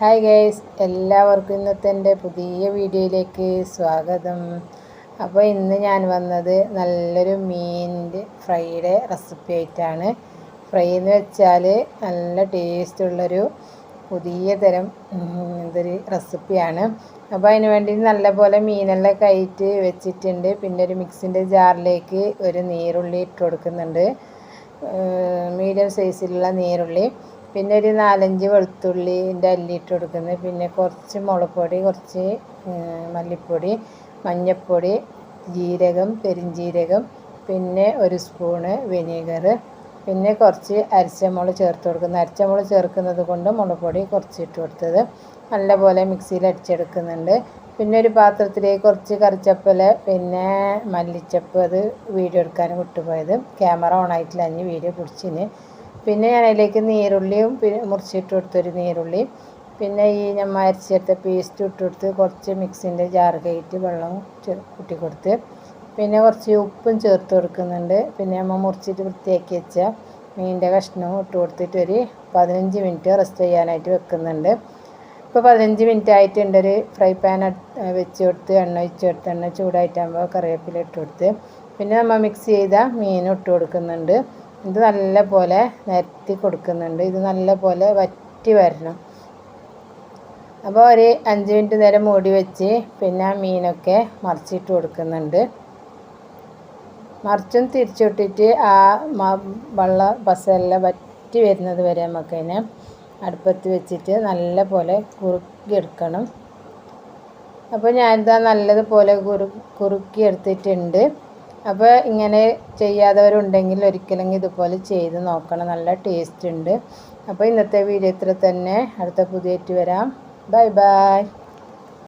Hi guys എല്ലാവർക്കും ഇന്നത്തെ എന്റെ പുതിയ വീഡിയോയിലേക്ക് സ്വാഗതം. അപ്പോൾ ഇന്ന് ഞാൻ വന്നത് നല്ലൊരു മീനിന്റെ ഫ്രൈയുടെ റെസിപ്പി ആയിട്ടാണ്. ഫ്രൈ എന്ന് വെച്ചാൽ നല്ല ടേസ്റ്റുള്ളൊരു പുതിയ തരം എന്തൊരു റെസിപ്പിയാണ് അപ്പോൾ അതിന് വേണ്ടി നല്ലപോലെ മീനെല്ലാം കയറ്റി വെച്ചിട്ടുണ്ട്. പിന്നെ ഒരു മിക്സിന്റെ ജാറിലേക്ക് ഒരു നീരുള്ളി ഇട്ട് കൊടുക്കുന്നുണ്ട്. മീഡിയം സൈസിലുള്ള നീരുള്ളി. പിന്നെ ഒരു നാലഞ്ച് വെളുത്തുള്ളിന്റെ അല്ലിയിട്ട് കൊടുക്കുന്നത്. പിന്നെ കുറച്ച് മുളക് പൊടി കുറച്ച് മല്ലിപ്പൊടി മഞ്ഞൾപ്പൊടി ജീരകം പെരിഞ്ജീരകം പിന്നെ ഒരു സ്പൂണ് വിനീഗർ പിന്നെ കുറച്ച് അരിച്ചമുളക് ചേർത്ത് കൊടുക്കുന്നത് അരിച്ചമുളക് ചേർക്കുന്നത് കൊണ്ട് മുളക് പൊടി കുറച്ച് ഇട്ട് കൊടുത്തത് നല്ലപോലെ മിക്സിയിൽ അടിച്ചെടുക്കുന്നുണ്ട്. പിന്നെ ഒരു പാത്രത്തിലേക്ക് കുറച്ച് കറിച്ചപ്പൽ പിന്നെ മല്ലിച്ചപ്പ് അത് വീഡിയോ എടുക്കാൻ വിട്ടുപോയത്. ക്യാമറ ഓൺ ആയിട്ടില്ല അഞ്ഞ് വീഡിയോ പിടിച്ചിന്. പിന്നെ ഞാൻ അതിലേക്ക് നീരുള്ളിയും പിന്നെ മുറിച്ചിട്ട് കൊടുത്തൊരു നീരുള്ളി പിന്നെ ഈ ഞാൻ അരച്ചെടുത്ത പേസ്റ്റ് ഇട്ട് കൊടുത്ത് കുറച്ച് മിക്സിന്റെ ജാർ കയറ്റി വെള്ളം കൂട്ടി കൊടുത്ത്. പിന്നെ കുറച്ച് ഉപ്പും ചേർത്ത് കൊടുക്കുന്നുണ്ട്. പിന്നെ നമ്മൾ മുറിച്ചിട്ട് വൃത്തിയാക്കി വെച്ച മീനിന്റെ കഷ്ണവും ഇട്ട് കൊടുത്തിട്ട് ഒരു പതിനഞ്ച് മിനിറ്റ് റെസ്റ്റ് ചെയ്യാനായിട്ട് വെക്കുന്നുണ്ട്. ഇപ്പോൾ പതിനഞ്ച് മിനിറ്റ് ആയിട്ടുണ്ട്. ഒരു ഫ്രൈ പാൻ വെച്ച് കൊടുത്ത് എണ്ണ ഒഴിച്ച് കൊടുത്ത് എണ്ണ ചൂടായിട്ടാകുമ്പോൾ കറിവേപ്പില ഇട്ട് കൊടുത്ത്. പിന്നെ നമ്മൾ മിക്സ് ചെയ്ത മീനും ഇട്ട് കൊടുക്കുന്നുണ്ട്. ഇത് നല്ല പോലെ നിരത്തി കൊടുക്കുന്നുണ്ട്. ഇത് നല്ല പോലെ വറ്റി വരണം. അപ്പോൾ ഒരു അഞ്ച് മിനിറ്റ് നേരം മൂടി വെച്ച് പിന്നെ മീനൊക്കെ മറിച്ചിട്ട് കൊടുക്കുന്നുണ്ട്. മറിച്ചും തിരിച്ചിട്ടിട്ട് ആ വെള്ള പസയെല്ലാം വറ്റി വരുന്നത് വരെ നമുക്കതിനെ അടുപ്പത്ത് വെച്ചിട്ട് നല്ല പോലെ കുറുക്കി എടുക്കണം. അപ്പോൾ ഞാനിതാ നല്ലതുപോലെ കുറു കുറുക്കി എടുത്തിട്ടുണ്ട്. അപ്പോൾ ഇങ്ങനെ ചെയ്യാത്തവരുണ്ടെങ്കിൽ ഒരിക്കലും ഇതുപോലെ ചെയ്ത് നോക്കണം. നല്ല ടേസ്റ്റ് ഉണ്ട്. അപ്പോൾ ഇന്നത്തെ വീഡിയോ ഇത്ര തന്നെ. അടുത്ത പുതിയ വരാം. Bye bye